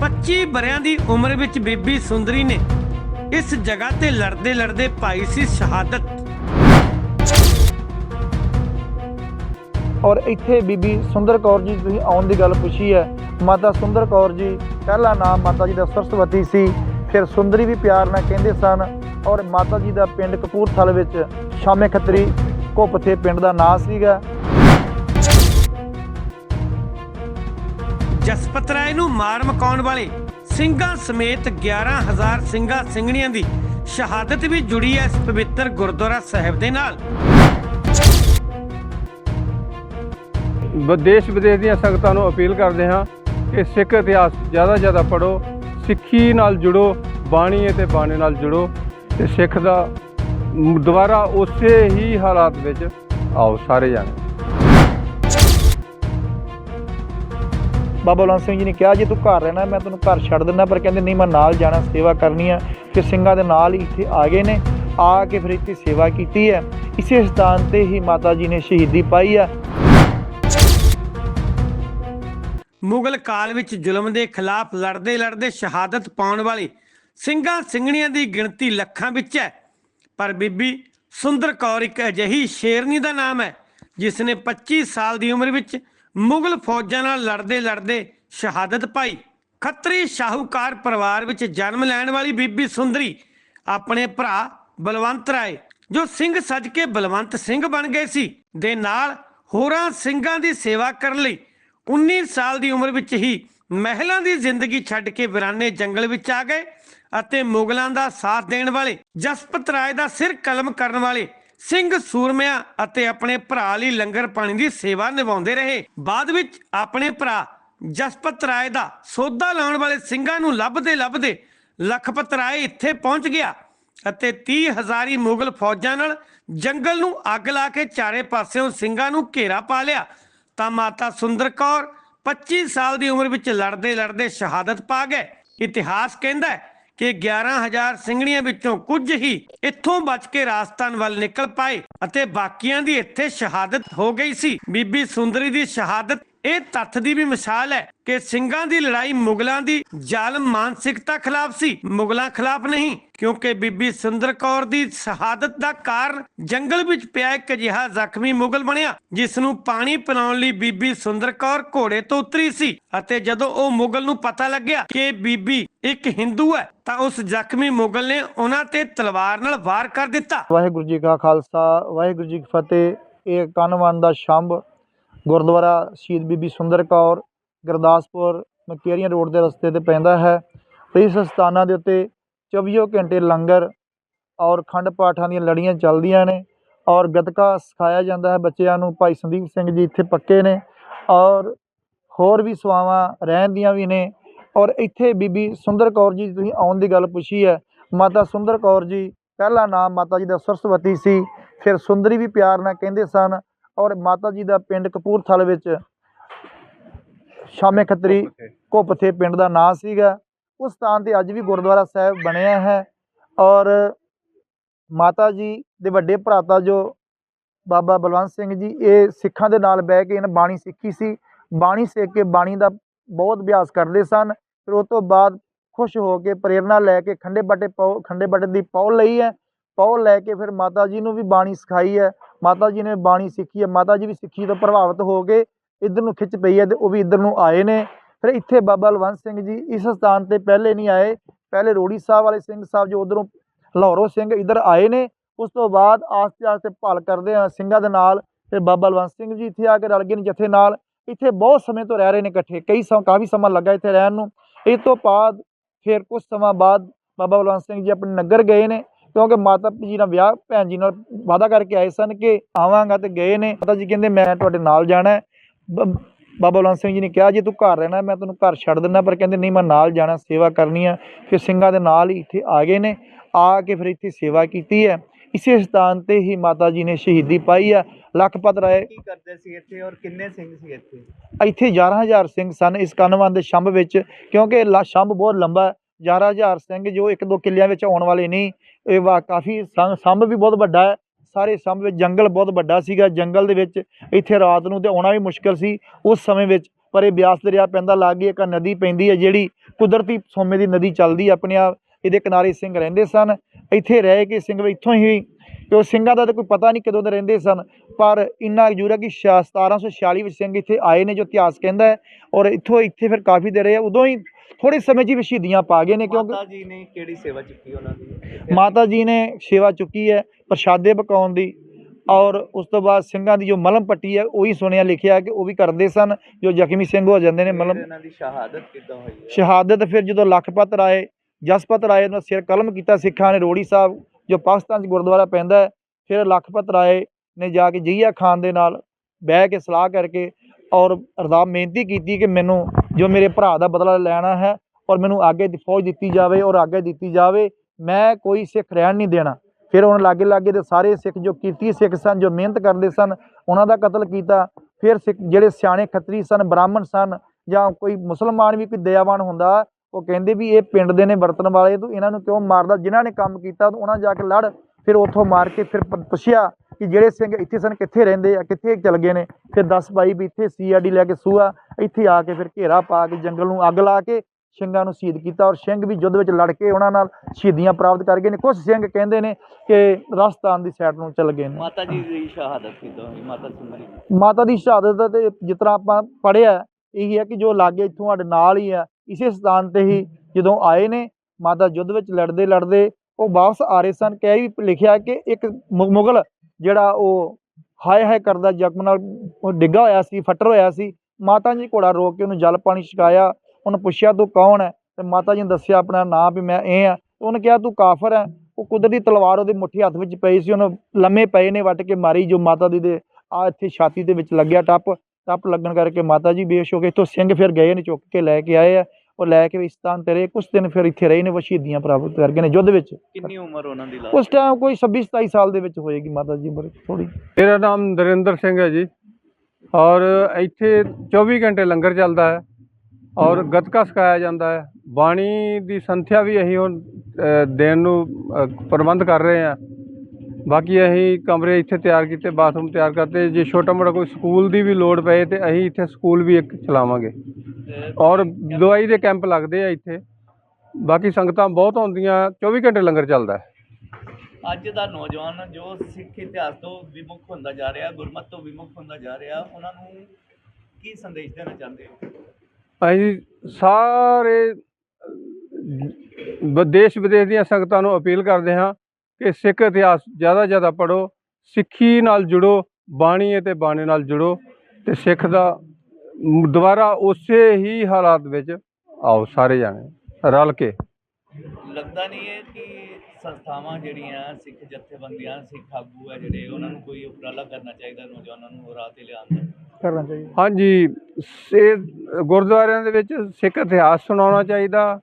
25 ਬਰਿਆਂ ਦੀ ਉਮਰ ਵਿੱਚ ਬੀਬੀ ਸੁੰਦਰੀ ਨੇ ਇਸ ਜਗ੍ਹਾ ਤੇ ਲੜਦੇ ਲੜਦੇ ਪਾਈ ਸੀ ਸ਼ਹਾਦਤ। ਔਰ ਇੱਥੇ ਬੀਬੀ ਸੁੰਦਰ ਕੌਰ ਜੀ, ਤੁਸੀਂ ਆਉਣ ਦੀ ਗੱਲ ਪੁੱਛੀ ਹੈ। ਮਾਤਾ ਸੁੰਦਰ ਕੌਰ ਜੀ, ਪਹਿਲਾ ਨਾਮ ਮਾਤਾ ਜੀ ਦਾ ਸਰਸਵਤੀ ਸੀ। ਫਿਰ ਸੁੰਦਰੀ ਵੀ ਪਿਆਰ ਨਾਲ ਕਹਿੰਦੇ ਸਨ ਔਰ ਮਾਤਾ ਜੀ ਦਾ ਪਿੰਡ ਕਪੂਰਥਲ ਵਿੱਚ ਸ਼ਾਮੇ ਖੱਤਰੀ ਘੁੱਪਥੇ ਪਿੰਡ ਦਾ ਨਾਂ ਸੀਗਾ। ਜਸਪਤ ਰਾਏ ਨੂੰ ਮਾਰ ਮਕਾਉਣ ਵਾਲੇ ਸਿੰਘਾਂ ਸਮੇਤ 11000 ਸਿੰਘਾਂ ਸਿੰਘਣੀਆਂ ਦੀ ਸ਼ਹਾਦਤ ਵੀ ਜੁੜੀ ਹੈ ਇਸ ਪਵਿੱਤਰ ਗੁਰਦੁਆਰਾ ਸਾਹਿਬ ਦੇ ਨਾਲ। ਵਿਦੇਸ਼ ਵਿਦੇਸ਼ ਦੀਆਂ ਸੰਗਤਾਂ ਨੂੰ ਅਪੀਲ ਕਰਦੇ ਹਾਂ ਕਿ ਸਿੱਖ ਇਤਿਹਾਸ ਜ਼ਿਆਦਾ ਜ਼ਿਆਦਾ ਪੜੋ ਸਿੱਖੀ ਨਾਲ ਜੁੜੋ, ਬਾਣੀ ਅਤੇ ਬਾਣੇ ਨਾਲ ਜੁੜੋ ਤੇ ਸਿੱਖ ਦਾ ਦੁਬਾਰਾ ਉਸੇ ਹੀ ਹਾਲਾਤ ਵਿੱਚ ਆਓ, ਸਾਰੇ ਜਾਣੇ। ਬਾਬਾ ਬਲਵੰਤ ਸਿੰਘ ਜੀ ਨੇ ਕਿਹਾ, ਜੇ ਤੂੰ ਘਰ ਰਹਿਣਾ, ਮੈਂ ਤੈਨੂੰ ਘਰ ਛੱਡ ਦਿੰਦਾ, ਪਰ ਕਹਿੰਦੇ, ਨਹੀਂ, ਮੈਂ ਨਾਲ ਜਾਣਾ, ਸੇਵਾ ਕਰਨੀ ਆ। ਫਿਰ ਸਿੰਘਾਂ ਦੇ ਨਾਲ ਹੀ ਇੱਥੇ ਆ ਗਏ ਨੇ। ਆ ਕੇ ਫਿਰ ਇੱਥੇ ਸੇਵਾ ਕੀਤੀ ਹੈ। ਇਸੇ ਸਥਾਨ ਤੇ ਹੀ ਮਾਤਾ ਜੀ ਨੇ ਸ਼ਹੀਦੀ ਪਾਈ ਆ। ਮੁਗਲ ਕਾਲ ਵਿੱਚ ਜ਼ੁਲਮ ਦੇ ਖਿਲਾਫ ਲੜਦੇ ਲੜਦੇ ਸ਼ਹਾਦਤ ਪਾਉਣ ਵਾਲੇ ਸਿੰਘਾਂ ਸਿੰਘਣੀਆਂ ਦੀ ਗਿਣਤੀ ਲੱਖਾਂ ਵਿੱਚ ਹੈ। ਪਰ ਬੀਬੀ ਸੁੰਦਰ ਕੌਰ ਇੱਕ ਅਜਿਹੀ ਸ਼ੇਰਨੀ ਦਾ ਨਾਮ ਹੈ, ਜਿਸ ਨੇ 25 ਸਾਲ ਦੀ ਉਮਰ ਵਿੱਚ ਮੁਗਲ ਫੌਜਾਂ ਨਾਲ ਲੜਦੇ ਲੜਦੇ ਸ਼ਹਾਦਤ ਪਾਈ। ਖੱਤਰੀ ਸ਼ਾਹੂਕਾਰ ਪਰਿਵਾਰ ਵਿੱਚ ਜਨਮ ਲੈਣ ਵਾਲੀ ਬੀਬੀ ਸੁੰਦਰੀ ਆਪਣੇ ਭਰਾ ਬਲਵੰਤ ਰਾਏ, ਜੋ ਸਿੰਘ ਸੱਜ ਕੇ ਬਲਵੰਤ ਸਿੰਘ ਬਣ ਗਏ ਸੀ, ਦੇ ਨਾਲ ਹੋਰਾਂ ਸਿੰਘਾਂ ਦੀ ਸੇਵਾ ਕਰਨ ਲਈ 19 ਸਾਲ ਦੀ ਉਮਰ ਵਿੱਚ ਹੀ ਮਹਿਲਾਂ ਦੀ ਜ਼ਿੰਦਗੀ ਛੱਡ ਕੇ ਵਿਰਾਨੇ ਜੰਗਲ ਵਿੱਚ ਆ ਗਏ ਅਤੇ ਮੁਗਲਾਂ ਦਾ ਸਾਥ ਦੇਣ ਵਾਲੇ ਜਸਪਤ ਰਾਏ ਦਾ ਸਿਰ ਕਲਮ ਕਰਨ ਵਾਲੇ ਸਿੰਘ ਸੂਰਮਿਆਂ ਅਤੇ ਆਪਣੇ ਭਰਾ ਲਈ ਲੰਗਰ ਪਾਣੀ ਦੀ ਸੇਵਾ ਨਿਭਾਉਂਦੇ ਰਹੇ। ਬਾਅਦ ਵਿੱਚ ਆਪਣੇ ਭਰਾ ਜਸਪਤ ਰਾਏ ਦਾ ਸੌਦਾ ਲਾਉਣ ਵਾਲੇ ਸਿੰਘਾਂ ਨੂੰ ਲੱਭਦੇ ਲੱਭਦੇ ਲਖਪਤ ਰਾਏ ਇੱਥੇ ਪਹੁੰਚ ਗਿਆ ਅਤੇ 30 ਹਜ਼ਾਰੀ ਮੁਗਲ ਫੌਜਾਂ ਨਾਲ ਜੰਗਲ ਨੂੰ ਅੱਗ ਲਾ ਕੇ ਚਾਰੇ ਪਾਸਿਓਂ ਸਿੰਘਾਂ ਨੂੰ ਘੇਰਾ ਪਾ ਲਿਆ। ਤਾਂ ਮਾਤਾ ਸੁੰਦਰ ਕੌਰ 25 ਸਾਲ ਦੀ ਉਮਰ ਵਿੱਚ ਲੜਦੇ ਲੜਦੇ ਸ਼ਹਾਦਤ ਪਾ ਗਏ। ਇਤਿਹਾਸ ਕਹਿੰਦਾ ਹੈ ਕਿ 11000 ਸਿੰਘਣੀਆਂ ਵਿੱਚੋਂ ਕੁਝ ਹੀ ਇੱਥੋਂ ਬਚ ਕੇ ਰਾਜਸਥਾਨ ਵੱਲ ਨਿਕਲ ਪਾਏ ਅਤੇ ਬਾਕੀਆਂ ਦੀ ਇੱਥੇ ਸ਼ਹਾਦਤ ਹੋ ਗਈ ਸੀ। ਬੀਬੀ ਸੁੰਦਰੀ ਦੀ ਸ਼ਹਾਦਤ ਇਹ ਤੱਥ ਦੀ ਵੀ ਮਿਸਾਲ ਹੈ ਕਿ ਸਿੰਘਾਂ ਦੀ ਲੜਾਈ ਮੁਗਲਾਂ ਦੀ ਜ਼ਾਲਮ ਮਾਨਸਿਕਤਾ ਖਿਲਾਫ ਸੀ। ਮੁਗਲਾਂ ਖਿਲਾਫ ਨਹੀਂ, ਕਿਉਂਕਿ ਬੀਬੀ ਸੁੰਦਰ ਕੌਰ ਦੀ ਸ਼ਹਾਦਤ ਦਾ ਕਾਰਨ ਜੰਗਲ ਵਿੱਚ ਪਿਆ ਇੱਕ ਅਜਿਹਾ ਜ਼ਖਮੀ ਮੁਗਲ ਬਣਿਆ, ਜਿਸ ਨੂੰ ਪਾਣੀ ਪਿਲਾਉਣ ਲਈ ਬੀਬੀ ਸੁੰਦਰ ਕੌਰ ਘੋੜੇ ਤੋਂ ਉਤਰੀ ਸੀ ਅਤੇ ਜਦੋਂ ਉਹ ਮੁਗਲ ਨੂੰ ਪਤਾ ਲੱਗਿਆ ਕਿ ਬੀਬੀ ਇੱਕ ਹਿੰਦੂ ਹੈ, ਤਾਂ ਉਸ ਜ਼ਖਮੀ ਮੁਗਲ ਨੇ ਉਹਨਾਂ ਤੇ ਤਲਵਾਰ ਨਾਲ ਵਾਰ ਕਰ ਦਿੱਤਾ। ਵਾਹਿਗੁਰੂ ਜੀ ਕਾ ਖਾਲਸਾ, ਵਾਹਿਗੁਰੂ ਜੀ ਕੀ ਫਤਿਹ। ਇਹ ਕੰਨਵਨ ਦਾ ਸ਼ੰਭ ਗੁਰਦੁਆਰਾ ਸ਼ਹੀਦ ਬੀਬੀ ਸੁੰਦਰ ਕੌਰ ਗੁਰਦਾਸਪੁਰ ਮਕੇਰੀਆਂ ਰੋਡ ਦੇ ਰਸਤੇ ਤੇ ਪੈਂਦਾ ਹੈ ਇਸ ਸਥਾਨਾਂ ਦੇ ਉੱਤੇ 24 ਘੰਟੇ ਲੰਗਰ ਔਰ ਖੰਡ ਪਾਠਾਂ ਦੀਆਂ ਲੜੀਆਂ ਚੱਲਦੀਆਂ ਨੇ ਔਰ ਗਤਕਾ ਸਿਖਾਇਆ ਜਾਂਦਾ ਹੈ ਬੱਚਿਆਂ ਨੂੰ, ਭਾਈ ਸੰਦੀਪ ਸਿੰਘ ਜੀ ਇੱਥੇ ਪੱਕੇ ਨੇ ਔਰ ਹੋਰ ਵੀ ਸਵਾਵਾਂ ਰਹਿਣ ਦੀਆਂ ਵੀ ਨੇ ਔਰ ਇੱਥੇ ਬੀਬੀ ਸੁੰਦਰ ਕੌਰ ਜੀ, ਤੁਸੀਂ ਆਉਣ ਦੀ ਗੱਲ ਪੁੱਛੀ ਹੈ, ਮਾਤਾ ਸੁੰਦਰ ਕੌਰ ਜੀ, ਪਹਿਲਾ ਨਾਮ ਮਾਤਾ ਜੀ ਦਾ ਸਰਸਵਤੀ ਸੀ, ਫਿਰ ਸੁੰਦਰੀ ਵੀ ਪਿਆਰ ਨਾਲ ਕਹਿੰਦੇ ਸਨ ਔਰ ਮਾਤਾ ਜੀ ਦਾ ਪਿੰਡ ਕਪੂਰਥਲ ਵਿੱਚ ਸ਼ਾਮੇ ਖੱਤਰੀ ਘੁੱਪਥੇ ਪਿੰਡ ਦਾ ਨਾਂ ਸੀਗਾ। ਉਸ ਸਥਾਨ ਤੇ ਅੱਜ ਵੀ ਗੁਰਦੁਆਰਾ ਸਾਹਿਬ ਬਣਿਆ ਹੈ ਔਰ ਮਾਤਾ ਜੀ ਦੇ ਵੱਡੇ ਭਰਾਤਾ ਜੋ ਬਾਬਾ ਬਲਵੰਤ ਸਿੰਘ ਜੀ ਇਹ ਸਿੱਖਾਂ ਦੇ ਨਾਲ ਬਹਿ ਕੇ ਇਹਨਾਂ ਬਾਣੀ ਸਿੱਖੀ ਸੀ। ਬਾਣੀ ਸਿੱਖ ਕੇ ਬਾਣੀ ਦਾ ਬਹੁਤ ਅਭਿਆਸ ਕਰਦੇ ਸਨ। ਫਿਰ ਉਸ ਤੋਂ ਬਾਅਦ ਖੁਸ਼ ਹੋ ਕੇ ਪ੍ਰੇਰਣਾ ਲੈ ਕੇ ਖੰਡੇ ਬਾਟੇ ਪੌ ਖੰਡੇ ਬਾਟੇ ਦੀ ਪੌਲ ਲਈ ਹੈ। ਪੌਲ ਲੈ ਕੇ ਫਿਰ ਮਾਤਾ ਜੀ ਨੂੰ ਵੀ ਬਾਣੀ ਸਿਖਾਈ ਹੈ, ਮਾਤਾ ਜੀ ਨੇ ਬਾਣੀ ਸਿੱਖੀ ਹੈ, ਮਾਤਾ ਜੀ ਵੀ ਸਿੱਖੀ ਤੋਂ ਪ੍ਰਭਾਵਿਤ ਹੋ ਕੇ ਇੱਧਰ ਨੂੰ ਖਿੱਚ ਪਈ ਹੈ ਤੇ ਉਹ ਵੀ ਇੱਧਰ ਨੂੰ ਆਏ ਨੇ। ਫਿਰ ਇੱਥੇ ਬਾਬਾ ਬਲਵੰਤ ਸਿੰਘ ਜੀ ਇਸ ਸਥਾਨ ਤੇ ਪਹਿਲੇ ਨਹੀਂ ਆਏ, ਪਹਿਲੇ ਰੋੜੀ ਸਾਹਿਬ ਵਾਲੇ ਸਿੰਘ ਸਾਹਿਬ ਜੋ ਉਧਰੋਂ ਲਾਹੌਰੋਂ ਸਿੰਘ ਇੱਧਰ ਆਏ ਨੇ, ਉਸ ਤੋਂ ਬਾਅਦ ਆਸਤੇ ਆਸਤੇ ਭਾਲ ਕਰਦੇ ਆ ਸਿੰਘਾਂ ਦੇ ਨਾਲ, ਫਿਰ ਬਾਬਾ ਬਲਵੰਤ ਸਿੰਘ ਜੀ ਇੱਥੇ ਆ ਕੇ ਰਲ ਗਏ ਨੇ ਜਥੇ ਨਾਲ, ਇੱਥੇ ਬਹੁਤ ਸਮੇਂ ਤੋਂ ਰਹਿ ਰਹੇ ਨੇ ਇਕੱਠੇ, ਕਈ ਸਮ, ਕਾਫੀ ਸਮਾਂ ਲੱਗਾ ਇੱਥੇ ਰਹਿਣ ਨੂੰ। ਇਸ ਤੋਂ ਬਾਅਦ ਫਿਰ ਕੁਝ ਸਮਾਂ ਬਾਅਦ ਬਾਬਾ ਬਲਵੰਤ ਸਿੰਘ ਜੀ ਆਪਣੇ ਨਗਰ ਗਏ ਨੇ ਕਿਉਂਕਿ ਮਾਤਾ ਜੀ ਨਾਲ ਵਿਆਹ ਭੈਣ ਜੀ ਨਾਲ ਵਾਅਦਾ ਕਰਕੇ ਆਏ ਸਨ ਕਿ ਆਵਾਂਗਾ ਤੇ ਗਏ ਨੇ। ਮਾਤਾ ਜੀ ਕਹਿੰਦੇ ਮੈਂ ਤੁਹਾਡੇ ਨਾਲ ਜਾਣਾ ਹੈ। ਬਾਬਾ ਬਲਵੰਤ ਸਿੰਘ ਜੀ ਨੇ ਕਿਹਾ ਜੇ ਤੂੰ ਘਰ ਰਹਿਣਾ ਮੈਂ ਤੈਨੂੰ ਘਰ ਛੱਡ ਦਿੰਦਾ। ਪਰ ਕਹਿੰਦੇ ਨਹੀਂ ਮੈਂ ਨਾਲ ਜਾਣਾ ਸੇਵਾ ਕਰਨੀ ਆ। ਫਿਰ ਸਿੰਘਾਂ ਦੇ ਨਾਲ ਹੀ ਇੱਥੇ ਆ ਗਏ ਨੇ। ਆ ਕੇ ਫਿਰ ਇੱਥੇ ਸੇਵਾ ਕੀਤੀ ਹੈ। ਇਸੇ ਸਥਾਨ ਤੇ ਹੀ ਮਾਤਾ ਜੀ ਨੇ ਸ਼ਹੀਦੀ ਪਾਈ ਆ। ਲਖਪਤ ਰਾਏ ਕੀ ਕਰਦੇ ਸੀ ਇੱਥੇ ਔਰ ਕਿੰਨੇ ਸਿੰਘ ਸੀ ਇੱਥੇ? ਇੱਥੇ 11000 ਸਿੰਘ ਸਨ ਇਸ ਕਨਵਨ ਦੇ ਸ਼ੰਭ ਵਿੱਚ। ਕਿਉਂਕਿ ਸ਼ੰਭ ਬਹੁਤ ਲੰਬਾ ਹੈ 11000 ਸਿੰਘ ਜੋ ਇੱਕ ਦੋ ਕਿੱਲਿਆਂ ਵਿੱਚ ਆਉਣ ਵਾਲੇ ਨਹੀਂ, ਇਹ ਵਾ ਕਾਫੀ ਸੰ- ਸੰਭ ਵੀ ਬਹੁਤ ਵੱਡਾ ਹੈ, ਸਾਰੇ ਸੰਭ ਵਿੱਚ ਜੰਗਲ ਬਹੁਤ ਵੱਡਾ ਸੀਗਾ, ਜੰਗਲ ਦੇ ਵਿੱਚ ਇੱਥੇ ਰਾਤ ਨੂੰ ਤੇ ਆਉਣਾ ਵੀ ਮੁਸ਼ਕਲ ਸੀ, ਉਸ ਸਮੇਂ ਵਿੱਚ ਪਰ ਇਹ ਬਿਆਸ ਦਰਿਆ ਪੈਂਦਾ ਲਾਗੇ ਇੱਕ ਨਦੀ ਪੈਂਦੀ ਹੈ ਜਿਹੜੀ ਕੁਦਰਤੀ ਸੋਮੇ ਦੀ ਨਦੀ ਚੱਲਦੀ ਆਪਣੇ ਆਪ, ਇਹਦੇ ਕਿਨਾਰੇ ਸਿੰਘ ਰਹਿੰਦੇ ਸਨ, ਇੱਥੇ ਰਹਿ ਕੇ ਸਿੰਘ ਇੱਥੋਂ ਹੀ ਤੇ ਉਹ ਸਿੰਘਾਂ ਦਾ ਤਾਂ ਕੋਈ ਪਤਾ ਨਹੀਂ ਕਦੋਂ ਦੇ ਰਹਿੰਦੇ ਸਨ, ਪਰ ਇੰਨਾ ਜ਼ਰੂਰ ਹੈ ਕਿ ਛਾ- 1746 ਵਿੱਚ ਸਿੰਘ ਇੱਥੇ ਆਏ ਨੇ, ਜੋ ਇਤਿਹਾਸ ਕਹਿੰਦਾ ਔਰ ਇੱਥੋਂ ਇੱਥੇ ਫਿਰ ਕਾਫੀ ਦੇਰ ਰਹੇ, ਉਦੋਂ ਹੀ ਥੋੜੇ ਸਮੇਂ 'ਚ ਹੀ ਸ਼ਹੀਦੀਆਂ ਪਾ ਗਏ ਨੇ ਕਿਉਂਕਿ ਮਾਤਾ ਜੀ ਨੇ ਕਿਹੜੀ ਸੇਵਾ ਚੁੱਕੀ ਉਹਨਾਂ ਦੀ? ਮਾਤਾ ਜੀ ਨੇ ਸੇਵਾ ਚੁੱਕੀ ਹੈ ਪ੍ਰਸ਼ਾਦੇ ਪਕਾਉਣ ਦੀ ਔਰ ਉਸ ਤੋਂ ਬਾਅਦ ਸਿੰਘਾਂ ਦੀ ਜੋ ਮਲਮ ਪੱਟੀ ਹੈ ਉਹੀ ਸੁਣਿਆ ਲਿਖਿਆ ਕਿ ਉਹ ਵੀ ਕਰਦੇ ਸਨ ਜੋ ਜ਼ਖਮੀ ਸਿੰਘ ਹੋ ਜਾਂਦੇ ਨੇ ਮਲਮ। ਇਹਨਾਂ ਦੀ ਸ਼ਹਾਦਤ ਕਿੱਦਾਂ ਹੋਈ ਹੈ? ਸ਼ਹਾਦਤ ਫਿਰ ਜਦੋਂ ਲਖਪਤ ਰਾਏ ਜਸਪਤ ਰਾਏ ਦਾ ਸਿਰ ਕਲਮ ਕੀਤਾ ਸਿੱਖਾਂ ਨੇ ਰੋੜੀ ਸਾਹਿਬ ਜੋ ਪਾਕਿਸਤਾਨ 'ਚ ਗੁਰਦੁਆਰਾ ਪੈਂਦਾ ਹੈ ਫਿਰ ਲਖਪਤ ਰਾਏ ਨੇ ਜਾ ਕੇ ਜਹੀਆ ਖਾਨ ਦੇ ਨਾਲ ਬਹਿ ਕੇ ਸਲਾਹ ਕਰਕੇ ਔਰ ਅਰਦਾਸ ਬੇਨਤੀ ਕੀਤੀ ਕਿ ਮੈਨੂੰ ਜੋ ਮੇਰੇ ਭਰਾ ਦਾ ਬਦਲਾ ਲੈਣਾ ਹੈ ਔਰ ਮੈਨੂੰ ਆਗੇ ਫੌਜ ਦਿੱਤੀ ਜਾਵੇ ਔਰ ਆਗੇ ਦਿੱਤੀ ਜਾਵੇ, ਮੈਂ ਕੋਈ ਸਿੱਖ ਰਹਿਣ ਨਹੀਂ ਦੇਣਾ। ਫਿਰ ਉਹਨਾਂ ਲਾਗੇ ਲਾਗੇ ਦੇ ਸਾਰੇ ਸਿੱਖ ਜੋ ਕੀਰਤੀ ਸਿੱਖ ਸਨ, ਜੋ ਮਿਹਨਤ ਕਰਦੇ ਸਨ, ਉਹਨਾਂ ਦਾ ਕਤਲ ਕੀਤਾ। ਫਿਰ ਸਿੱਖ ਜਿਹੜੇ ਸਿਆਣੇ ਖੱਤਰੀ ਸਨ, ਬ੍ਰਾਹਮਣ ਸਨ ਜਾਂ ਕੋਈ ਮੁਸਲਮਾਨ ਵੀ ਕੋਈ ਦਇਆਵਾਨ ਹੁੰਦਾ, ਉਹ ਕਹਿੰਦੇ ਵੀ ਇਹ ਪਿੰਡ ਦੇ ਨੇ ਵਰਤਣ ਵਾਲੇ, ਤੂੰ ਇਹਨਾਂ ਨੂੰ ਕਿਉਂ ਮਾਰਦਾ? ਜਿਨ੍ਹਾਂ ਨੇ ਕੰਮ ਕੀਤਾ ਉਹਨਾਂ ਜਾ ਕੇ ਲੜ। ਫਿਰ ਉੱਥੋਂ ਮਾਰ ਕੇ ਫਿਰ ਪੁੱਛਿਆ ਕਿ ਜਿਹੜੇ ਸਿੰਘ ਇੱਥੇ ਸਨ ਕਿੱਥੇ ਰਹਿੰਦੇ ਆ ਕਿੱਥੇ ਚਲ ਗਏ ਨੇ? ਫਿਰ ਦੱਸ ਪਾਈ ਵੀ ਇੱਥੇ ਸੀਆਰਡੀ ਲੈ ਕੇ ਸੂਆ ਇੱਥੇ ਆ ਕੇ ਫਿਰ ਘੇਰਾ ਪਾ ਕੇ ਜੰਗਲ ਨੂੰ ਅੱਗ ਲਾ ਕੇ ਸਿੰਘਾਂ ਨੂੰ ਸ਼ਹੀਦ ਕੀਤਾ ਔਰ ਸਿੰਘ ਵੀ ਯੁੱਧ ਵਿੱਚ ਲੜ ਕੇ ਉਹਨਾਂ ਨਾਲ ਸ਼ਹੀਦੀਆਂ ਪ੍ਰਾਪਤ ਕਰ ਗਏ ਨੇ। ਕੁਝ ਸਿੰਘ ਕਹਿੰਦੇ ਨੇ ਕਿ ਰਾਜਸਥਾਨ ਦੀ ਸਾਈਡ ਨੂੰ ਚਲ ਗਏ ਨੇ। ਮਾਤਾ ਜੀ ਦੀ ਸ਼ਹਾਦਤ ਕਿੱਦਾਂ ਮਾਤਾ ਸੁੰਦਰੀ? ਮਾਤਾ ਦੀ ਸ਼ਹਾਦਤ ਤੇ ਜਿਸ ਤਰ੍ਹਾਂ ਆਪਾਂ ਪੜ੍ਹਿਆ ਇਹੀ ਹੈ ਕਿ ਜੋ ਲਾਗੇ ਇੱਥੋਂ ਸਾਡੇ ਨਾਲ ਹੀ ਆ ਇਸੇ ਸਥਾਨ ਤੇ ਹੀ ਜਦੋਂ ਆਏ ਨੇ ਮਾਤਾ ਯੁੱਧ ਵਿੱਚ ਲੜਦੇ ਲੜਦੇ ਉਹ ਵਾਪਸ ਆ ਰਹੇ ਸਨ। ਕਹਿ ਇਹ ਵੀ ਲਿਖਿਆ ਕਿ ਇੱਕ ਮੁ- ਮੁਗਲ ਜਿਹੜਾ ਉਹ ਹਾਏ ਹਾਏ ਕਰਦਾ ਜ਼ਖਮ ਨਾਲ ਉਹ ਡਿੱਗਾ ਹੋਇਆ ਸੀ ਫੱਟਰ ਹੋਇਆ ਸੀ। ਮਾਤਾ ਜੀ ਘੋੜਾ ਰੋਕ ਕੇ ਉਹਨੂੰ ਜਲ ਪਾਣੀ ਛਕਾਇਆ। ਉਹਨੂੰ ਪੁੱਛਿਆ, ਤੂੰ ਕੌਣ ਹੈ? ਤੇ ਮਾਤਾ ਜੀ ਨੇ ਦੱਸਿਆ ਆਪਣਾ ਨਾਂ ਵੀ ਮੈਂ ਇਹ ਆ ਉਹਨੇ ਕਿਹਾ, ਤੂੰ ਕਾਫਰ ਹੈ। ਉਹ ਕੁਦਰਤੀ ਤਲਵਾਰ ਉਹਦੇ ਮੁੱਠੀ ਹੱਥ ਵਿੱਚ ਪਈ ਸੀ। ਉਹਨੂੰ ਲੰਮੇ ਪਏ ਨੇ ਵੱਟ ਕੇ ਮਾਰੀ, ਜੋ ਮਾਤਾ ਦੀ ਦੇ ਆ ਇੱਥੇ ਛਾਤੀ ਦੇ ਵਿੱਚ ਲੱਗਿਆ ਟੱਪ। ਟੱਪ ਲੱਗਣ ਕਰਕੇ ਮਾਤਾ ਜੀ ਬੇਸ਼ ਹੋ ਗਏ ਇੱਥੋਂ ਸਿੰਘ ਫਿਰ ਗਏ ਨੇ, ਚੁੱਕ ਕੇ ਲੈ ਕੇ ਆਏ ਆ। ਉਹ ਲੈ ਕੇ ਇਸ ਸਥਾਨ ਤੇ ਰਹੇ ਕੁਝ ਦਿਨ ਫਿਰ ਇੱਥੇ ਰਹੇ ਨੇ ਉਹ ਸ਼ਹੀਦੀਆਂ ਪ੍ਰਾਪਤ ਕਰ ਗਏ ਨੇ ਯੁੱਧ ਵਿੱਚ। ਕਿੰਨੀ ਉਮਰ ਉਹਨਾਂ ਦੀ ਲਾ ਉਸ ਟਾਈਮ ਕੋਈ 26 27 ਸਾਲ ਦੇ ਵਿੱਚ ਹੋਏਗੀ ਮਾਤਾ ਜੀ ਉਮਰ ਥੋੜੀ ਮੇਰਾ ਨਾਮ ਨਰਿੰਦਰ ਸਿੰਘ ਹੈ ਜੀ। ਔਰ ਇੱਥੇ 24 ਘੰਟੇ ਲੰਗਰ ਚੱਲਦਾ ਹੈ। ਔਰ ਗੱਤਕਾ ਸਿਖਾਇਆ ਜਾਂਦਾ ਹੈ। ਬਾਣੀ ਦੀ ਸੰਥਿਆ ਵੀ ਅਸੀਂ ਹੁਣ ਦੇਣ ਨੂੰ ਪ੍ਰਬੰਧ ਕਰ ਰਹੇ ਹਾਂ। ਬਾਕੀ ਅਸੀਂ ਕਮਰੇ ਇੱਥੇ ਤਿਆਰ ਕੀਤੇ ਬਾਥਰੂਮ ਤਿਆਰ ਕਰਤੇ। ਜੇ ਛੋਟਾ ਮੋਟਾ ਕੋਈ ਸਕੂਲ ਦੀ ਵੀ ਲੋੜ ਪਏ ਤੇ ਅਸੀਂ ਇੱਥੇ ਸਕੂਲ ਵੀ ਇੱਕ ਚਲਾਵਾਂਗੇ। ਔਰ ਦਵਾਈ ਦੇ ਕੈਂਪ ਲੱਗਦੇ ਆ ਇੱਥੇ। ਬਾਕੀ ਸੰਗਤਾਂ ਬਹੁਤ ਆਉਂਦੀਆਂ 24 ਘੰਟੇ ਲੰਗਰ ਚੱਲਦਾ ਹੈ। ਅੱਜ ਦਾ ਨੌਜਵਾਨ ਜੋ ਸਿੱਖ ਇਤਿਹਾਸ ਤੋਂ ਵਿਮੁਖ ਹੁੰਦਾ ਜਾ ਰਿਹਾ ਗੁਰਮਤ ਤੋਂ ਵਿਮੁਖ ਹੁੰਦਾ ਜਾ ਰਿਹਾ ਉਹਨਾਂ ਨੂੰ ਕੀ ਸੰਦੇਸ਼ ਦੇਣਾ ਚਾਹੁੰਦੇ ਹੋ? ਅਸੀਂ ਸਾਰੇ ਬ- ਦੇਸ਼ ਵਿਦੇਸ਼ ਦੀਆਂ ਸੰਗਤਾਂ ਨੂੰ ਅਪੀਲ ਕਰਦੇ ਹਾਂ ਕਿ ਸਿੱਖ ਇਤਿਹਾਸ ਜ਼ਿਆਦਾ ਜ਼ਿਆਦਾ ਪੜੋ ਸਿੱਖੀ ਨਾਲ ਜੁੜੋ ਬਾਣੀ ਅਤੇ ਬਾਣੇ ਨਾਲ ਜੁੜੋ ਤੇ ਸਿੱਖ ਦਾ ਦੁਬਾਰਾ ਉਸੇ ਹੀ ਹਾਲਾਤ ਵਿੱਚ ਆਓ ਸਾਰੇ ਜਾਣੇ ਰਲ ਕੇ। ਲੱਗਦਾ ਨਹੀਂ ਹੈ ਕਿ ਸੰਸਥਾਵਾਂ ਜਿਹੜੀਆਂ ਸਿੱਖ ਜਥੇਬੰਦੀਆਂ ਸਿੱਖ ਆਗੂ ਹੈ ਜਿਹੜੇ ਉਹਨਾਂ ਨੂੰ ਕੋਈ ਉਪਰਾਲਾ ਕਰਨਾ ਚਾਹੀਦਾ ਨੌਜਵਾਨਾਂ ਨੂੰ ਰਾਹ ਤੇ ਲਿਆਉਣ ਦਾ? ਕਰਨਾ ਚਾਹੀਦਾ। ਹਾਂਜੀ ਸੇ ਗੁਰਦੁਆਰਿਆਂ ਦੇ ਵਿੱਚ ਸਿੱਖ ਇਤਿਹਾਸ ਸੁਣਾਉਣਾ ਚਾਹੀਦਾ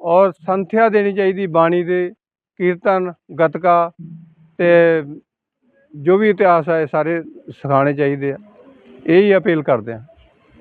ਔਰ ਸੰਥਿਆ ਦੇਣੀ ਚਾਹੀਦੀ ਬਾਣੀ ਦੇ ਕੀਰਤਨ ਗਤਕਾ ਤੇ ਜੋ ਵੀ ਇਤਿਹਾਸ ਹੈ ਸਾਰੇ ਸਿਖਾਉਣੇ ਚਾਹੀਦੇ ਆ। ਇਹੀ ਅਪੀਲ ਕਰਦੇ ਆ।